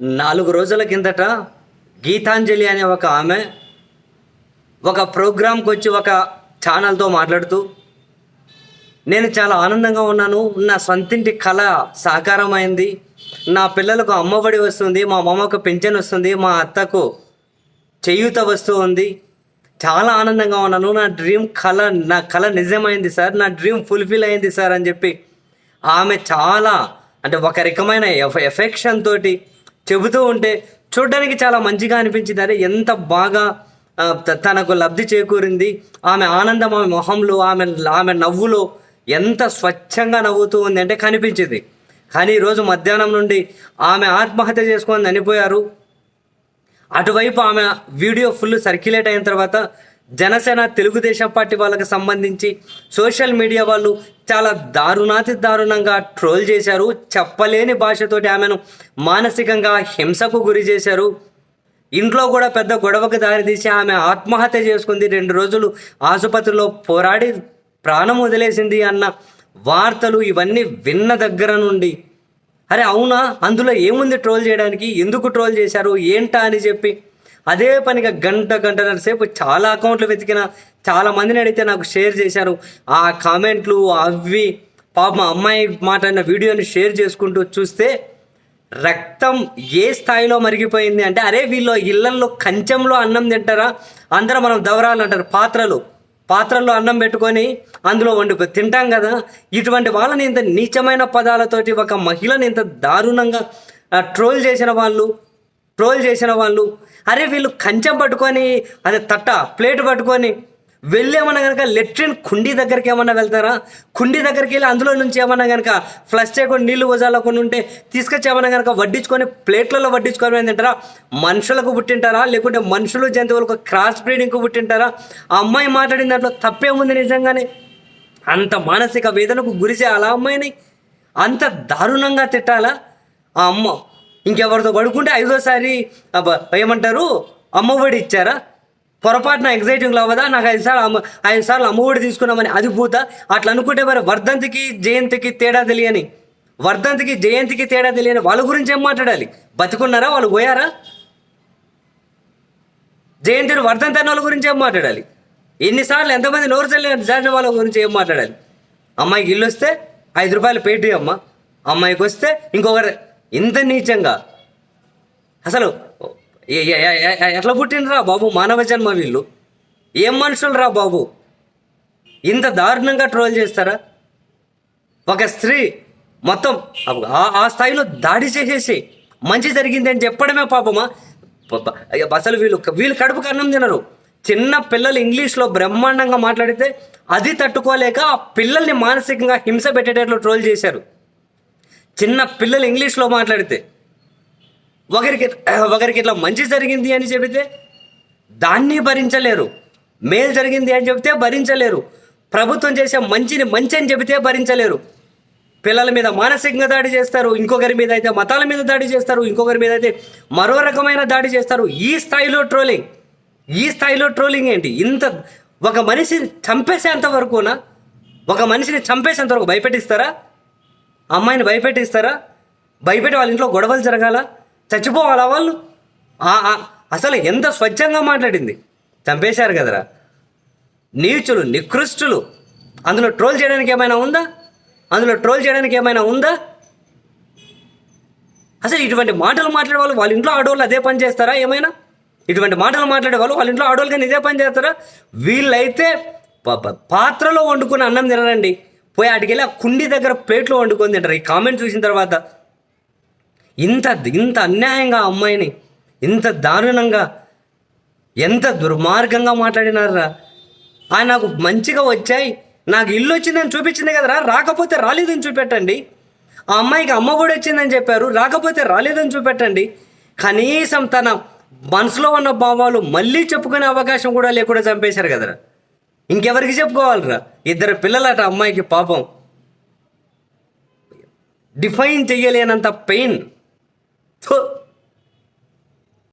నాలుగు రోజుల కిందట గీతాంజలి అనే ఒక ఆమె ఒక ప్రోగ్రాంకి వచ్చి ఒక ఛానల్తో మాట్లాడుతూ నేను చాలా ఆనందంగా ఉన్నాను. నా సొంతింటి కళ సాకారమైంది. నా పిల్లలకు అమ్మఒడి వస్తుంది మా మామకు పెన్షన్ వస్తుంది మా అత్తకు చేయూత వస్తూ ఉంది. చాలా ఆనందంగా ఉన్నాను. నా డ్రీమ్ కళ నా కళ నిజమైంది సార్. నా డ్రీమ్ ఫుల్ఫిల్ అయింది సార్ అని చెప్పి ఆమె చాలా అంటే ఒక రకమైన ఎఫ్ ఎఫెక్షన్ తోటి చెబుతూ ఉంటే చూడడానికి చాలా మంచిగా అనిపించింది. అరే ఎంత బాగా తనకు లబ్ధి చేకూరింది. ఆమె ఆనందం ఆమె మొహంలో ఆమె ఆమె నవ్వులో ఎంత స్వచ్ఛంగా నవ్వుతూ ఉంది అంటే కనిపించింది. కానీ ఈరోజు మధ్యాహ్నం నుండి ఆమె ఆత్మహత్య చేసుకొని చనిపోయారు. అటువైపు ఆమె వీడియో ఫుల్ సర్క్యులేట్ అయిన తర్వాత జనసేన తెలుగుదేశం పార్టీ వాళ్ళకి సంబంధించి సోషల్ మీడియా వాళ్ళు చాలా దారుణాతి దారుణంగా ట్రోల్ చేశారు. చెప్పలేని భాషతోటి ఆమెను మానసికంగా హింసకు గురి చేశారు. ఇంట్లో కూడా పెద్ద గొడవకు దారితీసి ఆమె ఆత్మహత్య చేసుకుంది. రెండు రోజులు ఆసుపత్రిలో పోరాడి ప్రాణం వదిలేసింది అన్న వార్తలు ఇవన్నీ విన్న దగ్గర నుండి. అరే అవునా? అందులో ఏముంది ట్రోల్ చేయడానికి? ఎందుకు ట్రోల్ చేశారు? ఏంటా అని చెప్పి అదే పనిగా గంట గంటన్నర సేపు చాలా అకౌంట్లు వెతికిన చాలా మందిని అడిగితే నాకు షేర్ చేశారు. ఆ కామెంట్లు అవి పాప మా అమ్మాయి మాట్లాడిన వీడియోని షేర్ చేసుకుంటూ చూస్తే రక్తం ఏ స్థాయిలో మరిగిపోయింది అంటే అరే వీళ్ళు ఇళ్ళల్లో కంచంలో అన్నం తింటారా? అందరూ మనం దవరాలు అంటారు పాత్రలు. పాత్రల్లో అన్నం పెట్టుకొని అందులో వండి తింటాం కదా. ఇటువంటి వాళ్ళని ఇంత నీచమైన పదాలతోటి ఒక మహిళని ఇంత దారుణంగా ట్రోల్ చేసిన వాళ్ళు ట్రోల్ చేసిన వాళ్ళు అరే వీళ్ళు కంచం పట్టుకొని అదే తట్ట ప్లేట్ పట్టుకొని వెళ్ళేమన్నా కనుక లెట్రిన్ కుండీ దగ్గరికి ఏమన్నా వెళ్తారా? కుండీ దగ్గరికి వెళ్ళి అందులో నుంచి ఏమన్నా కనుక ఫ్లష్ చేయకుండా నీళ్ళు వజాలకుండా ఉంటే తీసుకొచ్చి ఏమన్నా కనుక వడ్డించుకొని ప్లేట్లలో వడ్డించుకొని తింటారా? మనుషులకు పుట్టింటారా? లేకుంటే మనుషులు జంతువులకు క్రాస్ బ్రీడింగ్కు పుట్టింటారా? ఆ అమ్మాయి మాట్లాడిన దాంట్లో తప్పేముంది నిజంగానే? అంత మానసిక వేదనకు గురి చేయాలా అమ్మాయిని? అంత దారుణంగా తిట్టాలా? ఆ అమ్మ ఇంకెవరితో పడుకుంటే ఐదోసారి ఏమంటారు? అమ్మఒడి ఇచ్చారా? పొరపాటున ఎగ్జైటింగ్ అవ్వదా? నాకు ఐదు సార్లు అమ్మ ఐదు సార్లు అమ్మఒడి తీసుకున్నామని అది పూత అట్లా అనుకుంటే మరి వర్ధంతికి జయంతికి తేడా తెలియని వర్ధంతికి జయంతికి తేడా తెలియని వాళ్ళ గురించి ఏం మాట్లాడాలి? బతుకున్నారా? వాళ్ళు పోయారా? జయంతిని వర్ధంతి అన్న వాళ్ళ గురించి ఏం మాట్లాడాలి? ఎన్నిసార్లు ఎంతమంది నోరు చల్లి జాడిన వాళ్ళ గురించి ఏం మాట్లాడాలి? అమ్మాయికి ఇల్లు వస్తే ఐదు రూపాయలు పెట్టి అమ్మ. అమ్మాయికి వస్తే ఇంకొకరు ఇంత నీచంగా? అసలు ఎట్లా పుట్టినరా బాబు మానవ జన్మ వీళ్ళు? ఏం మనుషులు రా బాబు? ఇంత దారుణంగా ట్రోల్ చేస్తారా? ఒక స్త్రీ మొత్తం ఆ- స్థాయిలో దాడి చేసేసి మంచి జరిగింది అని చెప్పడమే పాపమా? అసలు వీళ్ళు వీళ్ళు కడుపు అన్నం తినరు. చిన్న పిల్లలు ఇంగ్లీష్లో బ్రహ్మాండంగా మాట్లాడితే అది తట్టుకోలేక ఆ పిల్లల్ని మానసికంగా హింస పెట్టేటట్లు ట్రోల్ చేశారు. చిన్న పిల్లలు ఇంగ్లీష్లో మాట్లాడితే ఒకరికి ఒకరికి ఇట్లా మంచి జరిగింది అని చెబితే దాన్ని భరించలేరు. మేలు జరిగింది అని చెబితే భరించలేరు. ప్రభుత్వం చేసే మంచిని మంచి అని చెబితే భరించలేరు. పిల్లల మీద మానసికంగా దాడి చేస్తారు ఇంకొకరి మీద అయితే మతాల మీద దాడి చేస్తారు ఇంకొకరి మీద అయితే మరో రకమైన దాడి చేస్తారు. ఈ స్థాయిలో ట్రోలింగ్ ఈ స్థాయిలో ట్రోలింగ్ ఏంటి? ఇంత ఒక మనిషిని చంపేసేంత వరకునా? ఒక మనిషిని చంపేసేంత వరకు భయపెట్టిస్తారా? అమ్మాయిని భయపెట్టిస్తారా? భయపెట్టి వాళ్ళ ఇంట్లో గొడవలు జరగాల? చచ్చిపోవాలా వాళ్ళు? అసలు ఎంత స్వచ్ఛంగా మాట్లాడింది? చంపేశారు కదరా. నీచులు నికృష్టులు. అందులో ట్రోల్ చేయడానికి ఏమైనా ఉందా? అందులో ట్రోల్ చేయడానికి ఏమైనా ఉందా? అసలు ఇటువంటి మాటలు మాట్లాడే వాళ్ళు వాళ్ళ ఇంట్లో ఆడవాళ్ళు అదే పని చేస్తారా ఏమైనా? ఇటువంటి మాటలు మాట్లాడే వాళ్ళు వాళ్ళ ఇంట్లో ఆడవాళ్ళు కానీ ఇదే పని చేస్తారా? వీళ్ళైతే ప- పాత్రలో వండుకున్న అన్నం తినరండి. పోయి అడిగెళ్ళి ఆ కుండి దగ్గర ప్లేట్లో వండుకొని తింటారు. ఈ కామెంట్ చూసిన తర్వాత ఇంత ఇంత అన్యాయంగా ఆ అమ్మాయిని ఇంత దారుణంగా ఎంత దుర్మార్గంగా మాట్లాడినారా? ఆ నాకు మంచిగా వచ్చాయి. నాకు ఇల్లు వచ్చిందని చూపించింది కదరా? రాకపోతే రాలేదని చూపెట్టండి. ఆ అమ్మాయికి అమ్మ కూడా వచ్చిందని చెప్పారు. రాకపోతే రాలేదని చూపెట్టండి. కనీసం తన మనసులో ఉన్న భావాలు మళ్ళీ చెప్పుకునే అవకాశం కూడా లేకుండా చంపేశారు కదరా. ఇంకెవరికి చెప్పుకోవాలిరా? ఇద్దరు పిల్లలట అమ్మాయికి పాపం. డిఫైన్ చెయ్యలేనంత పెయిన్. థు!